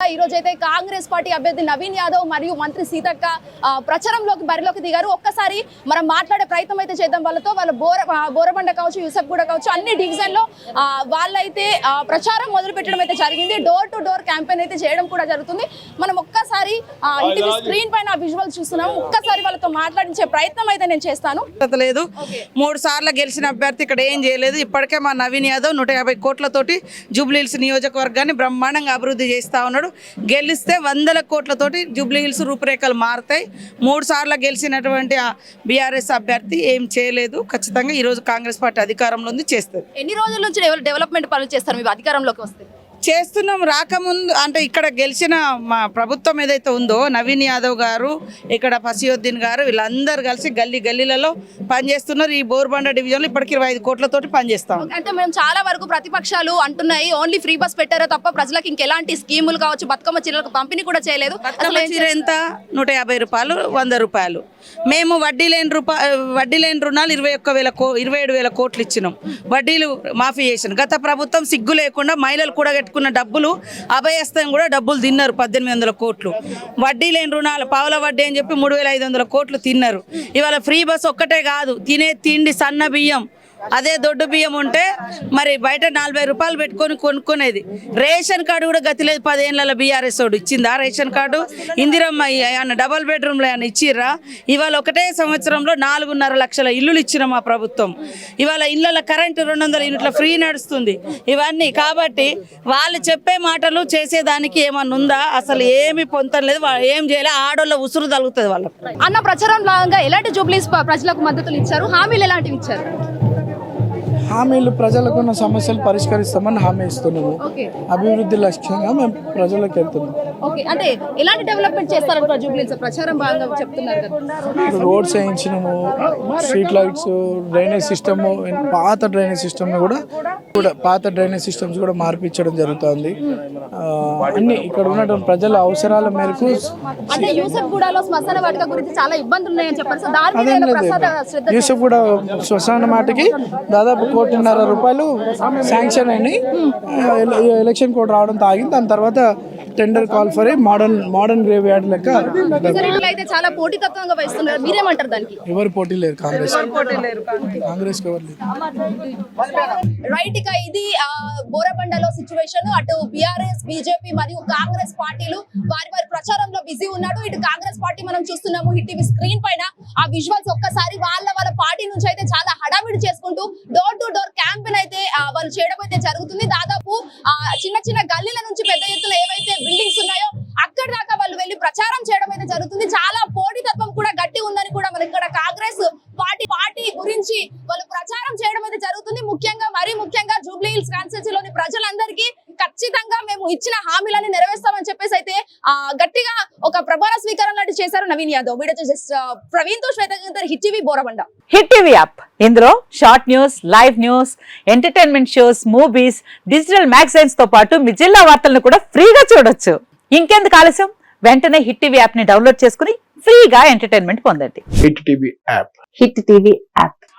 ఈ రోజు అయితే కాంగ్రెస్ పార్టీ అభ్యర్థి నవీన్ యాదవ్ మరియు మంత్రి సీతక్క ప్రచారంలోకి బరిలోకి దిగారు. ఒక్కసారి మనం మాట్లాడే ప్రయత్నం అయితే చేద్దాం వాళ్ళతో. వాళ్ళ బోర బోరబండ కావచ్చు యూసఫ్ కూడా కావచ్చు అన్ని డివిజన్లో ఆ, వాళ్ళైతే ప్రచారం మొదలు పెట్టడం అయితే జరిగింది. డోర్ టు డోర్ క్యాంపెయిన్ అయితే చేయడం కూడా జరుగుతుంది. మనం ఒక్కసారి ఇంటికి స్క్రీన్ పైన విజువల్ చూస్తున్నాము. ఒక్కసారి వాళ్ళతో మాట్లాడించే ప్రయత్నం అయితే నేను చేస్తాను. లేదు. మూడు సార్లు గెలిచిన అభ్యర్థి ఇక్కడ ఏం చేయలేదు. ఇప్పటికే మా నవీన్ యాదవ్ నూట యాభై కోట్లతోటి జూబ్లీహిల్స్ నియోజకవర్గాన్ని బ్రహ్మాండంగా అభివృద్ధి చేస్తా ఉన్నాడు. గెలిస్తే వందల కోట్లతోటి జూబ్లీహిల్స్ రూపురేఖలు మారుతాయి. మూడు సార్లు గెలిచినటువంటి బీఆర్ఎస్ అభ్యర్థి ఏం చేయలేదు. ఖచ్చితంగా ఈరోజు కాంగ్రెస్ పార్టీ అధికారంలో ఉంది చేస్తుంది. ఎన్ని రోజుల నుంచి డెవలప్మెంట్ పనులు చేస్తారు? మీ అధికారంలోకి వస్తే. చేస్తున్నాం రాకముందు అంటే ఇక్కడ గెలిచిన మా ప్రభుత్వం ఏదైతే ఉందో నవీన్ యాదవ్ గారు ఇక్కడ ఫసియుద్దీన్ గారు వీళ్ళందరూ కలిసి గల్లీ గల్లీలలో పనిచేస్తున్నారు. ఈ బోర్బండ డివిజన్లో ఇప్పటికి ఇరవై ఐదు కోట్లతోటి పనిచేస్తాం అంటే మేము చాలా వరకు ప్రతిపక్షాలు అంటున్నాయి. ఓన్లీ ఫ్రీ బస్ పెట్టారో తప్ప ప్రజలకు ఇంకెలాంటి స్కీములు కావచ్చు బతుకమ్మ చీరలకు పంపిణీ కూడా చేయలేదు. చీర ఎంత? నూట యాభై రూపాయలు వంద రూపాయలు. మేము వడ్డీ లేని రూపా వడ్డీ లేని రుణాలు ఇరవై ఒక్క వేల కో ఇరవై ఏడు వేల కోట్లు ఇచ్చినాం. వడ్డీలు మాఫీ చేసాను. గత ప్రభుత్వం సిగ్గు లేకుండా మహిళలు కూడా కట్టుకున్న డబ్బులు అభయస్థయం కూడా డబ్బులు తిన్నారు పద్దెనిమిది వందల కోట్లు. వడ్డీ లేని రుణాలు పావుల వడ్డీ అని చెప్పి మూడు వేల ఐదు వందల కోట్లు తిన్నారు. ఇవాళ ఫ్రీ బస్ ఒక్కటే కాదు తినే తిండి సన్న బియ్యం అదే దొడ్డు బియ్యం ఉంటే మరి బయట నలభై రూపాయలు పెట్టుకొని కొనుక్కునేది. రేషన్ కార్డు కూడా గతి లేదు. పదేళ్ళ బీఆర్ఎస్ వాడు ఇచ్చిందా రేషన్ కార్డు? ఇందిరమ్మ ఆయన డబల్ బెడ్రూమ్లో ఏమన్నా ఇచ్చిర్రా? ఇవాళ ఒకటే సంవత్సరంలో నాలుగున్నర లక్షల ఇల్లులు ఇచ్చిన మా ప్రభుత్వం. ఇవాళ ఇళ్ళ కరెంటు రెండు వందల యూనిట్ల ఫ్రీ నడుస్తుంది. ఇవన్నీ కాబట్టి వాళ్ళు చెప్పే మాటలు చేసేదానికి ఏమన్నా ఉందా? అసలు ఏమి పొందలేదు వా- ఏం చేయలే? ఆడోళ్ళ ఉసురు తగులుతుంది వాళ్ళకు. అన్న ప్రచారం భాగంగా ఎలాంటి జూబ్లీస్ ప్రజలకు మద్దతులు ఇచ్చారు? హామీలు ఎలాంటివి ఇచ్చారు? హామీలు ప్రజలకు ఉన్న సమస్యలు పరిష్కరిస్తామని హామీ ఇస్తున్నాము. అభివృద్ధి లక్ష్యంగా మేము ప్రజలకు వెళ్తున్నాం. ఓకే. అంటే ఎలాంటి డెవలప్మెంట్ జూబ్లీస్ ప్రచారం భాగంగా చెప్తున్నారు కదా. ఇప్పుడు రోడ్స్ వేయించినాము స్ట్రీట్ లైట్స్ డ్రైనేజ్ సిస్టమ్ పాత డ్రైనేజ్ సిస్టమ్ కూడా కూడా పాత డ్రైనేజ్ సిస్టమ్స్ కూడా మార్పించడం జరుగుతుంది. అన్ని ఇక్కడ ఉన్నటువంటి ప్రజల అవసరాల మేరకు యూసఫ్ కూడా శ్మశాన మాటకి దాదాపు కోటిన్నర రూపాయలు శాంక్షన్ అయినాయి. ఎలక్షన్ కోడ్ రావడం తాగింది. దాని తర్వాత tender call for a modern modern graveyard లెక్క చాలా పోటీతత్వంగా వహిస్తున్నారు మీరేమంటారు దానికి? ఎవరు పోటీ లేరు కాంగ్రెస్. కాంగ్రెస్ ఎవరు లేరు. రైట్ ఇక ఇది ఆ, బోరబండలో సిచ్యువేషన్ అటు బీఆర్ఎస్ బీజేపీ మరియు కాంగ్రెస్ పార్టీలు వారి వారి ప్రచారంలో బిజీ ఉన్నాడు. ఇటు కాంగ్రెస్ పార్టీ మనం చూస్తున్నాము. హిట్ టీవీ స్క్రీన్ పైన ఆ విజువల్స్ ఒక్కసారి వాళ్ళ వాళ్ళ పార్టీ నుంచి అయితే చాలా హడావిడి చేసుకుంటూ డోర్ టు డోర్ క్యాంపెయిన్ అయితే ఆ, వాళ్ళు చేయడం అయితే జరుగుతుంది దాదాపు ఆ, చిన్న చిన్న గల్లీల నుంచి పెద్ద ఎత్తున ఏవైతే బిల్డింగ్స్ ఉన్నాయో అక్కడి దాకా వాళ్ళు వెళ్ళి ప్రచారం చేయడం అయితే జరుగుతుంది చాలా పోటీతత్వం కూడా గట్టి ఉందని కూడా మనకి ఇక్కడ కాంగ్రెస్ పార్టీ పార్టీ గురించి వాళ్ళు ప్రచారం చేయడం జరుగుతుంది ముఖ్యంగా మరీ ముఖ్యంగా జూబ్లీ హిల్స్ కాన్స్టిట్యూన్సీలోని ప్రజలందరికీ ఖచ్చితంగా మేము ఇచ్చిన హామీలని నెరవేర్స్తామని చెప్పేసి అయితే ఆ గట్టిగా ఒక ప్రమాణ స్వీకారం లాంటి చేశారు Naveen Yadav. Video just ప్రవీణ్తో Shweta Hit TV Borabanda. Hit TV app. ఇందులో short news live news entertainment shows movies digital మ్యాగజైన్స్తో పాటు మీ జిల్లా వార్తలను కూడా ఫ్రీగా చూడొచ్చు. ఇంకెందుకు ఆలస్యం? వెంటనే హిట్ టీవీ యాప్ని డౌన్లోడ్ చేసుకుని ఫ్రీగా ఎంటర్టైన్మెంట్ పొందండి. Hit TV app. Hit TV app.